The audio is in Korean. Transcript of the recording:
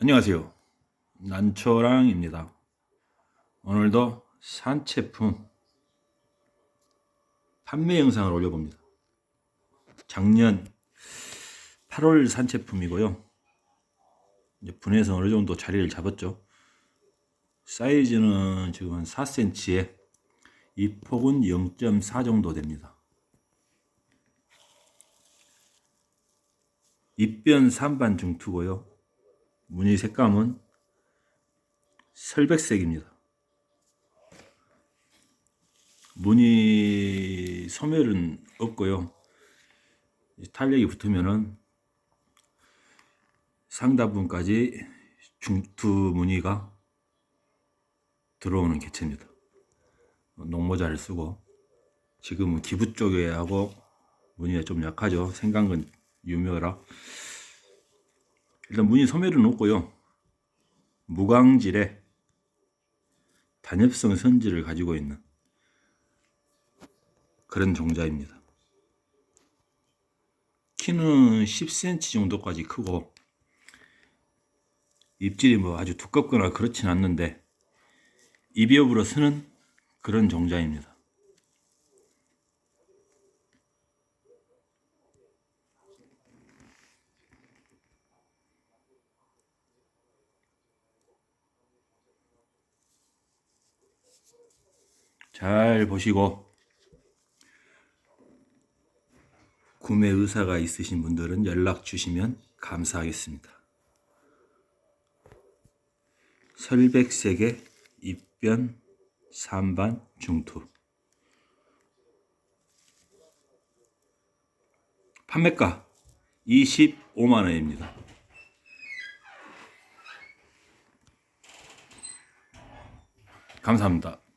안녕하세요. 난초랑입니다. 오늘도 산채품 판매 영상을 올려봅니다. 작년 8월 산채품이고요. 이제 분해서 어느 정도 자리를 잡았죠. 사이즈는 지금 한 4cm에 이 폭은 0.4 정도 됩니다. 입변 산반 중투고요. 무늬 색감은 설백색입니다. 무늬 소멸은 없고요. 이 탄력이 붙으면은 상단부까지 중투 무늬가 들어오는 개체입니다. 농모자를 쓰고 지금은 기부 쪽에 하고 무늬가 좀 약하죠. 생강은 유명하라. 일단 무늬 소멸은 없고요. 무광질의 단엽성 선지를 가지고 있는 그런 종자입니다. 키는 10cm 정도까지 크고 입질이 뭐 아주 두껍거나 그렇진 않는데 입엽으로 쓰는 그런 종자입니다. 잘 보시고 구매 의사가 있으신 분들은 연락 주시면 감사하겠습니다. 설백색의 입변 산반 중투 판매가 25만 원입니다. 감사합니다.